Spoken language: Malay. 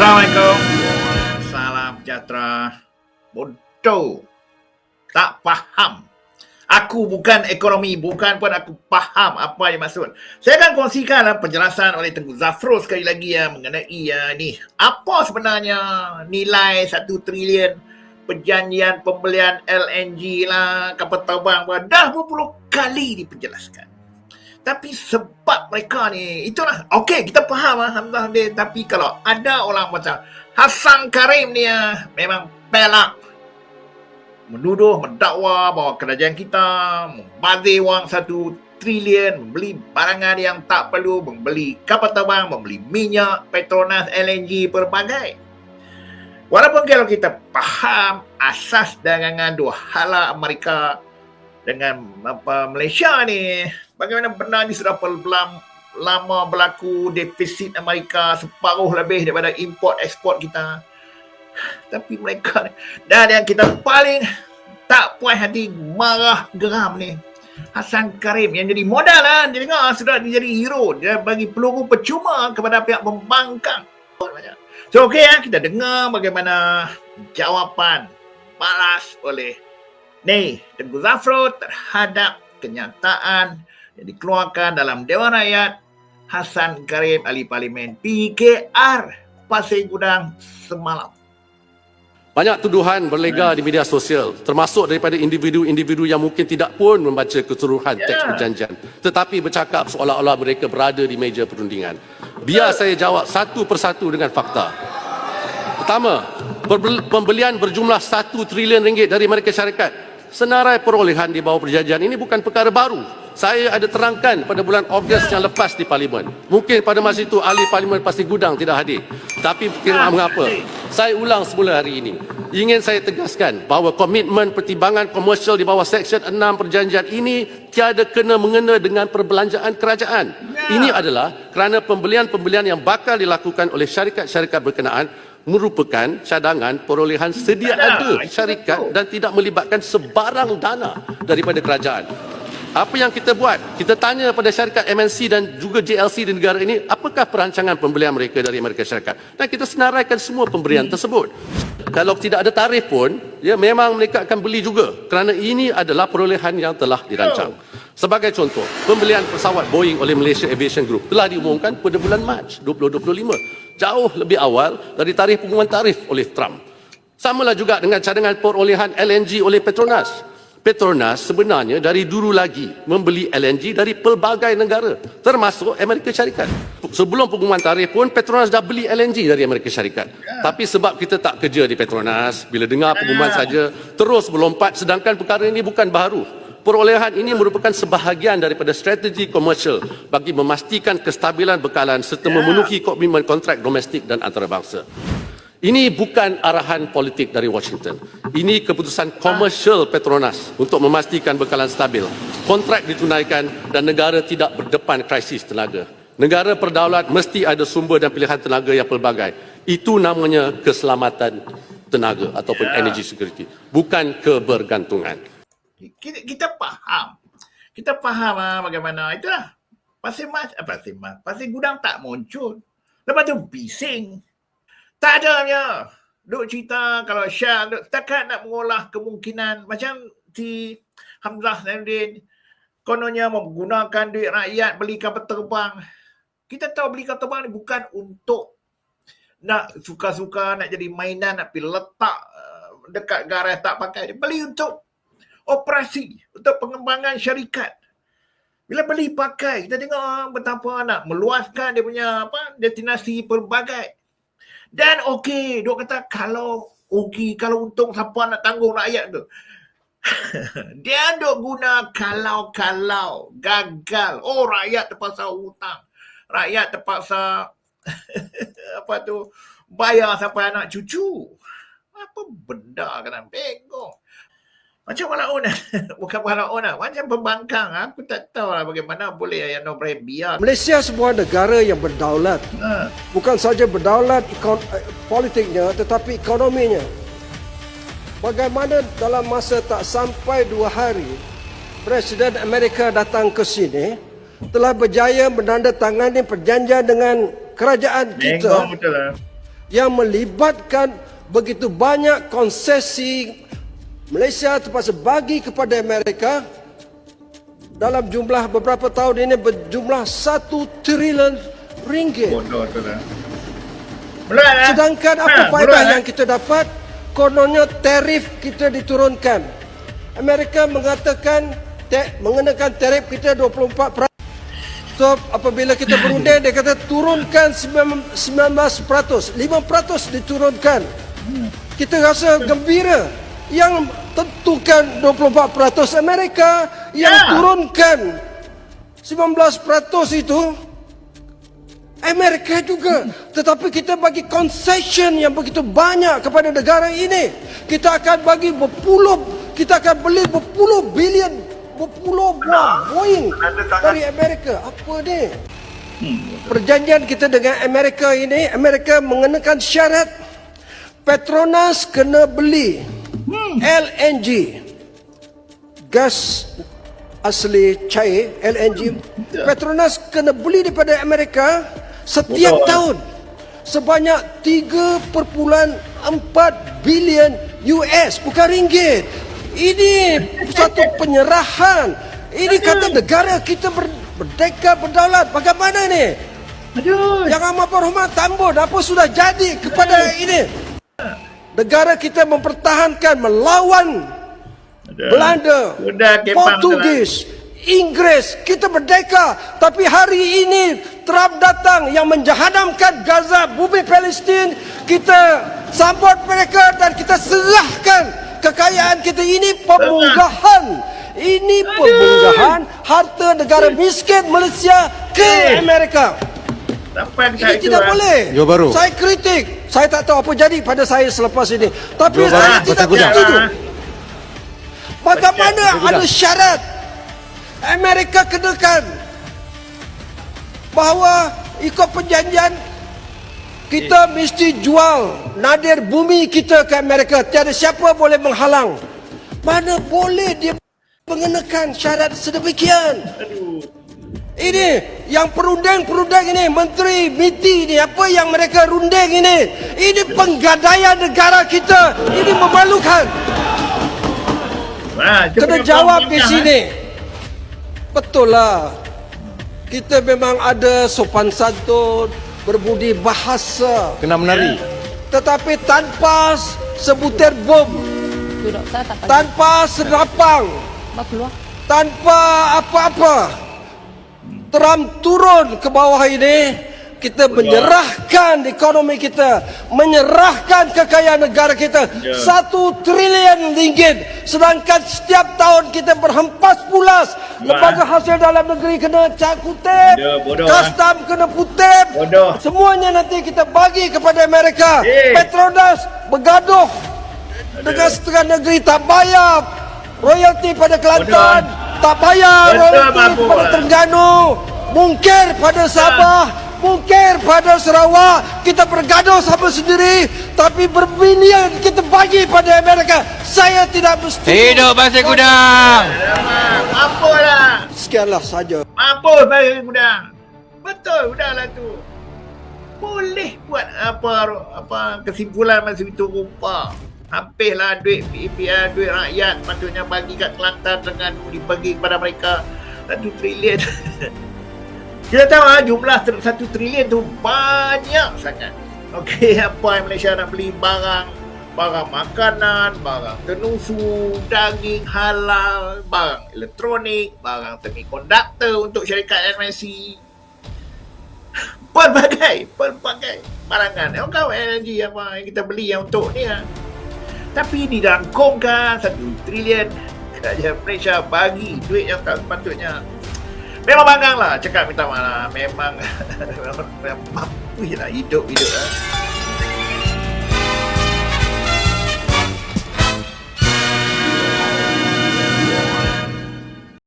Assalamualaikum. Salam sejahtera. Bodoh. Tak faham. Aku bukan ekonomi, bukan pun aku faham apa yang maksud. Saya akan kongsikan lah penjelasan oleh Tengku Zafro sekali lagi ya mengenai ya ni. Apa sebenarnya nilai satu triliun perjanjian pembelian LNG lah, kapal terbang. Dah berpuluh kali diperjelaskan. Tapi sebab mereka ni, itulah. Okey, kita faham lah dia. Tapi kalau ada orang macam Hassan Karim ni ah, memang pelak. Menuduh, mendakwa bahawa kerajaan kita membazir wang satu triliun, membeli barangan yang tak perlu, membeli kapal terbang, membeli minyak, Petronas, LNG, berbagai. Walaupun kalau kita faham asas dagangan dua hala Amerika dengan apa Malaysia ni, bagaimana benar ni sudah pelam, lama berlaku defisit Amerika separuh lebih daripada import ekspor kita. Tapi mereka dan yang kita paling tak puas hati, marah, geram ni. Hassan Karim yang jadi modal lah. Dia dengar sudah dia jadi hero. Dia bagi peluru percuma kepada pihak pembangkang. So okey ya, kita dengar bagaimana jawapan balas oleh ni Tengku Zafro terhadap kenyataan yang dikeluarkan dalam Dewan Rakyat Hassan Karim ahli parlimen PKR Pasir Gudang semalam. Banyak tuduhan berlega di media sosial termasuk daripada individu-individu yang mungkin tidak pun membaca keseluruhan Ya. teks perjanjian tetapi bercakap seolah-olah mereka berada di meja perundingan. Biar saya jawab satu persatu dengan fakta. Pertama, pembelian berjumlah 1 trilion ringgit dari Amerika Syarikat. Senarai perolehan di bawah perjanjian ini bukan perkara baru. Saya ada terangkan pada bulan Ogos yang lepas di Parlimen. Mungkin pada masa itu ahli Parlimen pasti gudang tidak hadir. Tapi kira mengapa? Saya ulang semula hari ini. Ingin saya tegaskan bahawa komitmen pertimbangan komersial di bawah Seksyen 6 perjanjian ini tiada kena mengena dengan perbelanjaan kerajaan. Ini adalah kerana pembelian-pembelian yang bakal dilakukan oleh syarikat-syarikat berkenaan merupakan cadangan perolehan sedia Ada, ada syarikat dan tidak melibatkan sebarang dana daripada kerajaan. Apa yang kita buat? Kita tanya pada syarikat MNC dan juga JLC di negara ini, apakah perancangan pembelian mereka dari Amerika Syarikat? Dan kita senaraikan semua pemberian tersebut. Kalau tidak ada tarif pun, ya memang mereka akan beli juga kerana ini adalah perolehan yang telah dirancang. Sebagai contoh, pembelian pesawat Boeing oleh Malaysia Aviation Group telah diumumkan pada bulan Mac 2025. Jauh lebih awal dari tarikh pengumuman tarif oleh Trump. Samalah juga dengan cadangan perolehan LNG oleh Petronas. Petronas sebenarnya dari dulu lagi membeli LNG dari pelbagai negara termasuk Amerika Syarikat. Sebelum pengumuman tarikh pun Petronas dah beli LNG dari Amerika Syarikat. Tapi sebab kita tak kerja di Petronas, bila dengar pengumuman saja terus melompat sedangkan perkara ini bukan baru. Perolehan ini merupakan sebahagian daripada strategi komersial bagi memastikan kestabilan bekalan serta memenuhi komitmen kontrak domestik dan antarabangsa. Ini bukan arahan politik dari Washington. Ini keputusan komersial Petronas untuk memastikan bekalan stabil. Kontrak ditunaikan dan negara tidak berdepan krisis tenaga. Negara berdaulat mesti ada sumber dan pilihan tenaga yang pelbagai. Itu namanya keselamatan tenaga ataupun Ya. energy security. Bukan kebergantungan. kita, kita faham. Kita faham lah bagaimana. Itulah. Pasir Mas, eh, Pasir Mas, Pasir Gudang tak muncul. Lepas tu bising. Tak ada punya. Duk cerita kalau Syah duk takkan nak mengolah kemungkinan macam si Hamzah Zainuddin kononnya menggunakan duit rakyat beli kapal terbang. Kita tahu beli kapal terbang ni bukan untuk nak suka-suka nak jadi mainan nak pergi letak uh, dekat garai tak pakai. Beli untuk operasi untuk pengembangan syarikat. Bila beli pakai, kita tengok ah, betapa nak meluaskan dia punya apa destinasi pelbagai. Dan okey, duk kata kalau okey, kalau untung siapa nak tanggung rakyat tu. dia duk guna kalau-kalau gagal. Oh rakyat terpaksa hutang. Rakyat terpaksa apa tu bayar sampai anak cucu. Apa benda kan bengong. Macam walaun bukan walaun lah. Macam pembangkang. Aku tak tahu lah bagaimana boleh yang Ibrahim biar. Malaysia sebuah negara yang berdaulat. Ha. Bukan saja berdaulat ekon, eh, politiknya tetapi ekonominya. Bagaimana dalam masa tak sampai dua hari Presiden Amerika datang ke sini telah berjaya menandatangani perjanjian dengan kerajaan kita lah. yang melibatkan begitu banyak konsesi Malaysia terpaksa bagi kepada Amerika dalam jumlah beberapa tahun ini berjumlah 1 trilion ringgit. Bodoh tu lah. Berat lah. Sedangkan Ha, apa faedah berat, yang eh? kita dapat? Kononnya tarif kita diturunkan. Amerika mengatakan te- mengenakan tarif kita 24%. So apabila kita berunding dia kata turunkan 19%, 5% diturunkan. Kita rasa gembira. Yang tentukan 24% Amerika yang Ya. turunkan 19% itu Amerika juga. Tetapi kita bagi concession yang begitu banyak kepada negara ini. Kita akan bagi berpuluh, kita akan beli berpuluh bilion, berpuluh buah Boeing dari Amerika. Apa ni? Perjanjian kita dengan Amerika ini, Amerika mengenakan syarat Petronas kena beli LNG gas asli cair LNG Petronas kena beli daripada Amerika setiap Betul. tahun sebanyak 3.4 bilion US bukan ringgit. Ini satu penyerahan. Ini kata negara kita ber, berdeka berdaulat. Bagaimana ni? Aduh. Yang amat berhormat Tambun apa sudah jadi kepada ini? Negara kita mempertahankan melawan Aduh. Belanda, Sudah. Portugis, Inggeris, kita merdeka. Tapi hari ini Trump datang yang menjahadamkan Gaza, bumi Palestin. Kita sambut mereka dan kita serahkan kekayaan kita ini pembunggahan. Ini pembunggahan harta negara miskin Malaysia ke Eh. Amerika. Sampai Ini tidak ah. boleh. Jawab baru. Saya kritik. Saya tak tahu apa jadi pada saya selepas ini. Tapi Jawab saya baru, tidak Kuda. setuju. Bagaimana ada syarat Amerika kenakan bahawa ikut perjanjian kita mesti jual nadir bumi kita ke Amerika. Tiada siapa boleh menghalang. Mana boleh dia mengenakan syarat sedemikian. Ini yang perunding-perunding ini, Menteri MITI ini, apa yang mereka runding ini. Ini penggadaian negara kita. Ini memalukan. Kena jawab di bincang, sini. Betul lah. Kita memang ada sopan santun, berbudi bahasa. Kena menari. Tetapi tanpa sebutir bom, tanpa serapang, Mak keluar. tanpa apa-apa. Trump turun ke bawah ini, kita menyerahkan ekonomi kita, menyerahkan kekayaan negara kita Ya. satu trilion ringgit. Sedangkan setiap tahun kita berhempas pulas. Lembaga hasil dalam negeri kena cak kutip, bodoh, custom kena kutip. Bodoh. Semuanya nanti kita bagi kepada Amerika. Eh. Petronas bergaduh dengan setengah negeri tak bayar royalti pada Kelantan, tak bayar royalti Babu. pada Terengganu, mungkir pada Sabah, mungkir pada Sarawak. Kita bergaduh sama sendiri, tapi berbilion kita bagi pada Amerika. Saya tidak mesti. Hidup Pasir Gudang. Alamak, Mampu lah. Sekianlah saja. Mampu bagi gudang. Betul udahlah tu. Boleh buat apa apa kesimpulan masa itu rupa. Habislah duit PPR, duit rakyat patutnya bagi kat Kelantan dengan dibagi kepada mereka satu trilion. Kita tahu lah jumlah ter- satu trilion tu banyak sangat. Okey, apa yang Malaysia nak beli barang barang makanan, barang tenusu, daging halal, barang elektronik, barang semikonduktor untuk syarikat MNC. Pelbagai, pelbagai barangan. Yang kau energi apa yang kita beli yang untuk ni lah. Tapi dirangkumkan satu trilion kerajaan Malaysia bagi duit yang tak sepatutnya. Memang bangang lah cakap minta maaf. Memang memang mampu lah hidup-hidup lah.